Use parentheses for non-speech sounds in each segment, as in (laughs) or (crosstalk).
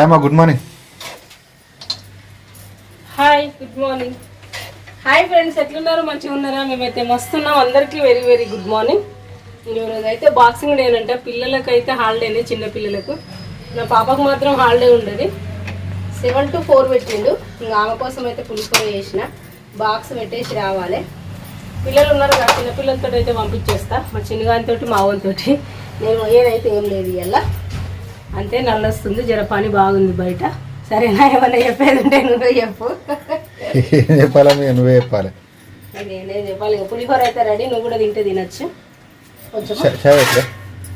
Hi అమ్మా good morning hi good morning hi friends ఎట్లున్నారు? మంచిగా ఉన్నారా? మేమైతే మస్తున్నాం. అందరికీ వెరీ వెరీ గుడ్ మార్నింగ్ ఈరోజు అయితే బాక్సింగ్ డే అంట. పిల్లలకైతే హాలిడేనే చిన్న పిల్లలకు. నా పాపకు మాత్రం హాలిడే ఉండదు. సెవెన్ టు ఫోర్ పెట్టిండు. ఇంకా ఆమె కోసం అయితే పులిహోర చేసిన. బాక్స్ పెట్టేసి రావాలి. పిల్లలు ఉన్నారు కదా చిన్న పిల్లలతో అయితే పంపించేస్తా. మా చిన్నగానితోటి మా వాళ్ళతోటి నేను ఏదైతే ఏం లేదు ఇలా అంతే నల్లొస్తుంది జర పని బాగుంది బయట. సరేనా ఏమన్నా చెప్పేది ఉంటే నువ్వే చెప్పు. చెప్పాలా నువ్వే చెప్పాలి. నేనేం చెప్పాలి? పులిహోర అయితే రెడీ నువ్వు కూడా తింటే తినచ్చు. కొంచెం చాయ్ పెట్టలే.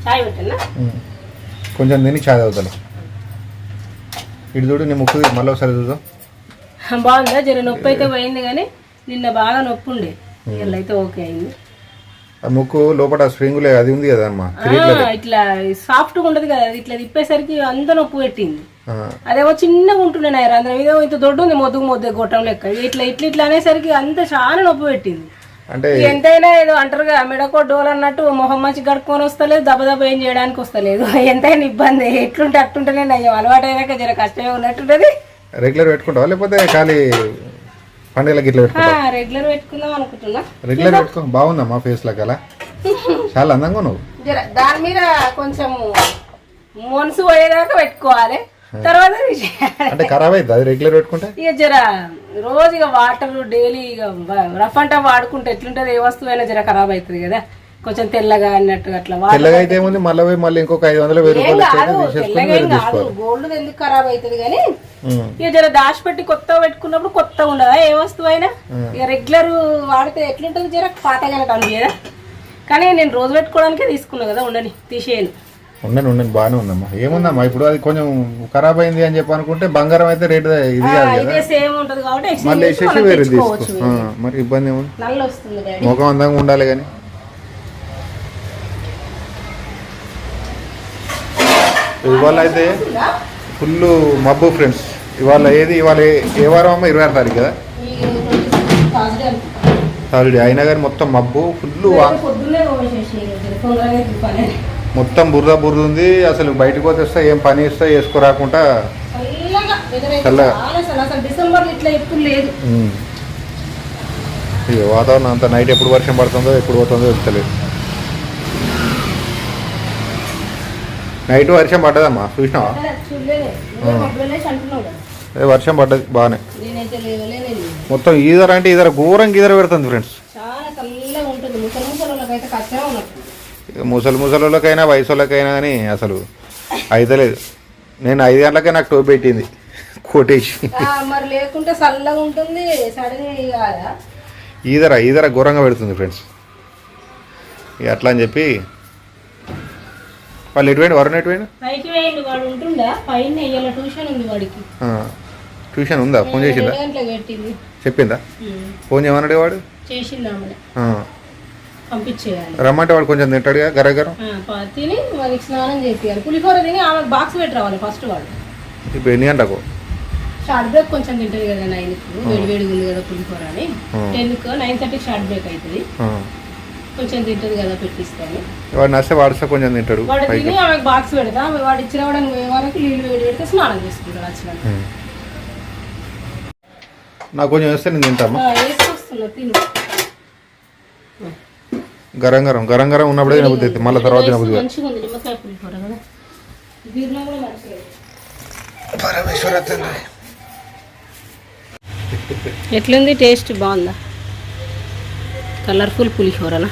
చాయ్ పెట్టన్నా ఉమ్. కొంచెం తిని చాయ్ తాగుతాను. ఇటు చూడు నీ ముక్కు మళ్ళీ ఒకసారి చూద్దాం. బాగుందా? జర నొప్పి అయితే పోయింది కానీ నిన్న బాగా నొప్పి ఉండే ఇవాళ అయితే ఓకే అయింది. ముక్కు లోపల స్ప్రింగులే అది ఉంది కదా అమ్మా ఇట్లా సాఫ్ట్గా ఉండదు కదా ఇట్లా తిప్పేసరికి అంత నొప్పి పెట్టింది. అదేమో చిన్నగా ఉంటుండే నా రంధ్రం ఇదేమో ఇంత దొడ్డు ఉంది మొద్దుకు మొద్దు గొట్టం లెక్క. ఇట్లా ఇట్లా ఇట్లా అనేసరికి అంత చాలా నొప్పి పెట్టింది. అంటే ఎంతైనా ఏదో అంటారు కదా మెడకో డోల్ అన్నట్టు మొహం మంచి గడుపుకొని వస్తలేదు దెబ్బ దెబ్బ ఏం చేయడానికి వస్తలేదు. (laughs) ఎంతైనా ఇబ్బంది ఎట్లుంటే అట్టుంటేనే నయ్యం అలవాటు అయినాక జర కష్టమే ఉన్నట్టుంటది. రెగ్యులర్ పెట్టుకుంటావా లేకపోతే ఖాళీ పండుగలకి ఇట్లా రెగ్యులర్ పెట్టుకుందాం అనుకుంటున్నా. రెగ్యులర్ పెట్టుకో బాగుందమ్మా ఫేస్ లకి అలా? చాలా అందంగా జర దాని మీద కొంచెం మనసు పోయేదాకా పెట్టుకోవాలి. తర్వాత. అంటే ఖరాబ్ అవుతుంది అది రెగ్యులర్ పెట్టుకుంటే? ఇక జర రోజు ఇక వాటర్ డైలీ ఇక రఫ్ అంటా వాడుకుంటే ఎట్లుంటది ఏ వస్తువు అయినా జర ఖరాబ్ అవుతుంది కదా. కొంచెం తెల్లగా అన్నట్టు అట్లా తెల్లగా అయితే ఏముంది? మళ్ళీ పోయి మళ్ళీ ఇంకొక ఐదు వందలు వెయ్యి రూపాయలు తెల్లగా ఏం కాదు. గోల్డ్ ఎందుకు ఖరాబ్ అవుతుంది కానీ. ఇక జర దాచిపెట్టి కొత్తగా పెట్టుకున్నప్పుడు కొత్తగా ఉండదా? ఏ వస్తువు అయినా? ఇక రెగ్యులర్ వాడితే ఎట్లుంటుంది జర? పాతగానే కనిపించదా కానీ నేను రోజు పెట్టుకోవడానికే తీసుకున్నా కదా ఉండని తీసేయను. ఉండండి ఉండండి బాగానే ఉందమ్మా. ఏముందమ్మా? ఇప్పుడు అది కొంచెం ఖరాబ్ అయింది అని చెప్పి అనుకుంటే బంగారం అయితే రేట్ ఇది మళ్ళీ వేసేసి వేరే తీసుకో. మరి ఇబ్బంది ఏముంది? ముఖం అందంగా ఉండాలి కానీ. ఇవాళ అయితే ఫుల్ మబ్బు ఫ్రెండ్స్ ఇవాళ ఏది ఇవాళ ఏ- వారం అమ్మ? ఇరవై ఆరు తారీఖు కదా? థర్స్డే అయినా కానీ మొత్తం మబ్బు ఫుల్ మొత్తం బురద బురద ఉంది అసలు బయటకు పోతే వస్తే ఏం పని ఇస్తా వేసుకోరాకుండా చల్లగా వాతావరణం అంత నైట్ ఎప్పుడు వర్షం పడుతుందో ఎప్పుడు పోతుందో తెలుస్తలేదు నైట్ వర్షం పడ్డదమ్మా చూసినావా? అదే వర్షం పడ్డది బాగానే మొత్తం ఈదర అంటే ఈదర ఘోరంగా ఈదర పెడుతుంది ఫ్రెండ్స్. ముసలి ముసలికైనా వయసు వాళ్ళకైనా కానీ అసలు అయితలేదు. నేను ఐదు గంటలకే నాకు టోపీ పెట్టింది కోటేసి మరి లేకుంటే చల్లగా ఉంటుంది ఈదర ఈదర ఘోరంగా పెడుతుంది ఫ్రెండ్స్. ఇక అట్లా అని చెప్పి వాళ్ళు ఎటువైండు వరుణ్ ఎటువైండు పైకి వేయండి వాడు ఉంటుందా పైన ఇవాళ ట్యూషన్ ఉంది వాడికి. ట్యూషన్ ఉందా? ఫోన్ చేసిందా? రెండు గంటలకు పెట్టింది. చెప్పిందా. ఫోన్ చేయమన్నాడు వాడు? చేసింది ఆమె. ఆ, పంపించేయాలి. రమ్మంటే వాడు కొంచెం తింటాడుగా గరగరం ఆ, ప- తిని వాడికి స్నానం చేపియాలి. పులిహోర తిని ఆమె బాక్స్ పెట్టి రావాలి ఫస్ట్ వాడు? ఇప్పుడు ఎన్ని గంటలకు? షార్ట్ బ్రేక్ కొంచెం తింటది కదా నైన్కి. వేడి వేడిగా ఉంది కదా పులిహోర అని. ఆ. టెన్కి నైన్ థర్టీకి షార్ట్ బ్రేక్ అవుతుంది. ఆ, కొంచెం తింటది కదా పెట్టిస్తాను. వాడు నస్తే వాడిస్తే కొంచెం తింటాడు వాడు పైకి. తిని ఆమెకు బాక్స్ పెడతా. ఆమె వాడు ఇచ్చిన వాడిని పోయే వరకు నీళ్ళు వేడి పెడితే స్నానం చేసుకుంటాడు. నాకు కొంచెం వేస్తే నేను తింటామా వేసుకొస్తున్నా తిను. గరం గరం గరం గరం ఉన్నప్పుడే తినబుద్ధి అవుతుంది. మళ్ళీ తర్వాత తినబుద్ధి కాదు. మంచిగా ఉంది నిమ్మకాయ పులిహోర కదా. బీర్లో కూడా మంచిగా పరమేశ్వర తండ్రి. ఎట్లుంది టేస్ట్? బాగుందా? కలర్ఫుల్ పులిహోరనా?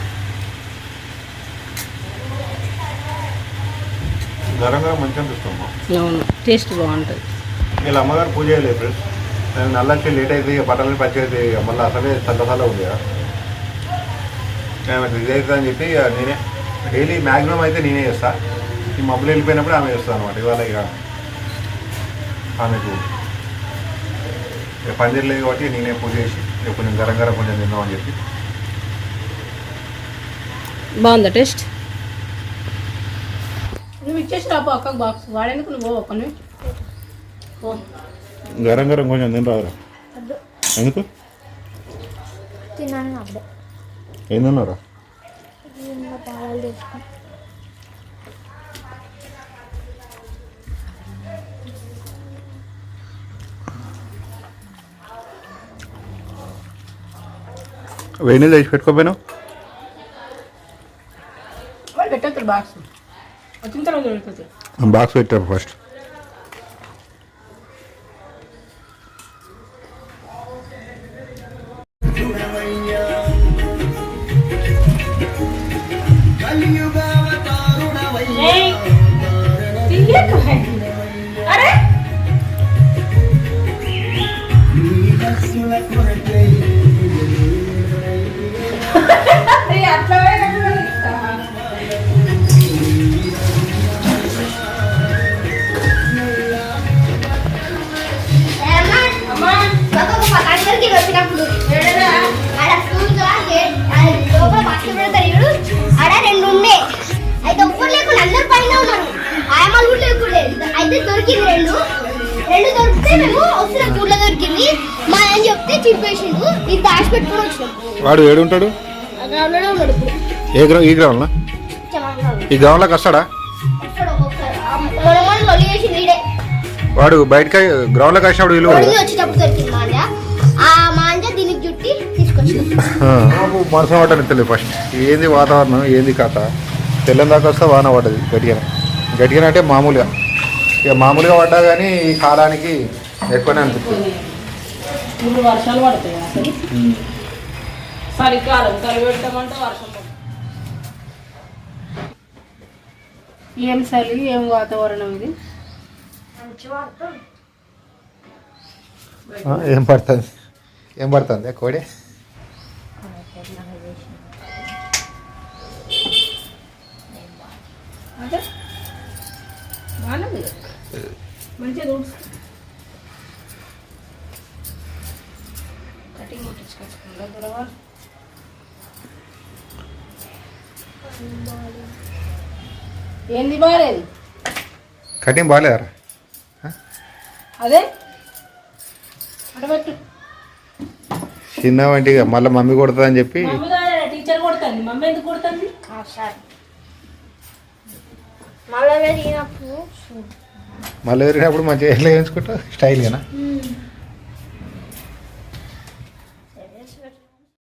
గరం మంచిగా అనిపిస్తామా అవును టేస్ట్ బాగుంటుంది. వీళ్ళ అమ్మగారు పూజ చేయలేదు ఫ్రెండ్స్. నేను నల్లకి లేట్ అయితే బట్టలు పచ్చి అయితే ఇక మళ్ళీ అసలే చల్లసల్ల ఉంది కదా. ఆమెకు ఇది అవుతుంది అని చెప్పి నేనే డైలీ మ్యాక్సిమం అయితే నేనే చేస్తా. ఈ మబ్బులు వెళ్ళిపోయినప్పుడు ఆమె చేస్తాను అనమాట ఇవాళ ఇక ఆమెకు పని చేయలేదు కాబట్టి నేనే పూజ చేసి కొంచెం గరం గరం కొంచెం తిందామని చెప్పి. బాగుందా టేస్ట్? నువ్వు ఇచ్చేసి పక్క అక్క బాక్స్. వాడేందుకు నువ్వు? ఒక గరం గరం కొంచెం తిని రాదురా ఎందుకు? తిన్నాను అప్పుడే ఏందన్నారా వేణి తెచ్చి పెట్టుకోపోయినావు? పెట్టారు బాక్స్. వచ్చిన తర్వాత వెళ్ళిపోతాయి బాక్స్ పెట్టారు ఫస్ట్ అరే! అట్లా చెప్తే చింపేసిండు ఇది దాచి పెట్టుకుని వచ్చినాం. వాడు ఏడు ఉంటాడు? ఉన్నాడు ఇప్పుడు. ఏ గ్రౌ ఈ గ్రౌండ్లో. ఈ గ్రౌండ్లోకి వస్తాడా? వాడు బయటకి గ్రౌండ్లోకి వచ్చినప్పుడు ఇల్లు వచ్చేటప్పుడు దొరికింది మాంజ. ఆ మాంజ దీనికి జుట్టి తీసుకొచ్చినాం మనసు పడ్డని తెలియదు ఫస్ట్. ఏంది వాతావరణం? ఏంది కథ? తెల్లని దాకా వస్తే వాన పడ్డది గట్టిగా గట్టిగా అంటే మామూలుగా. ఇక మామూలుగా పడ్డా కానీ ఈ కాలానికి ఎక్కువనే అనిపిస్తుంది. ఇప్పుడు వర్షాలు పడతాయి అసలు. చలికాలం చలి పెట్టమంటే వర్షం పడుతుంది ఏం చలి ఏం వాతావరణం ఇది? ఏం పడుతుంది? ఏం పడుతుంది? కోడి. మంచిగా కటింగ్ ముట్టించుకొచ్చుకుందా దొరవారు ఏంది బాగాలేదు కటింగ్ అదే? అడబెట్టు చిన్న వంటి మళ్ళీ మమ్మీ కొడుతుందని చెప్పి టీచర్ కొడుతుంది. మమ్మీ ఎందుకు కొడుతుంది? సరే. మళ్ళీ ఎరిగినప్పుడు మంచిగా ఎట్లా వేయించుకుంటా స్టైల్గానా.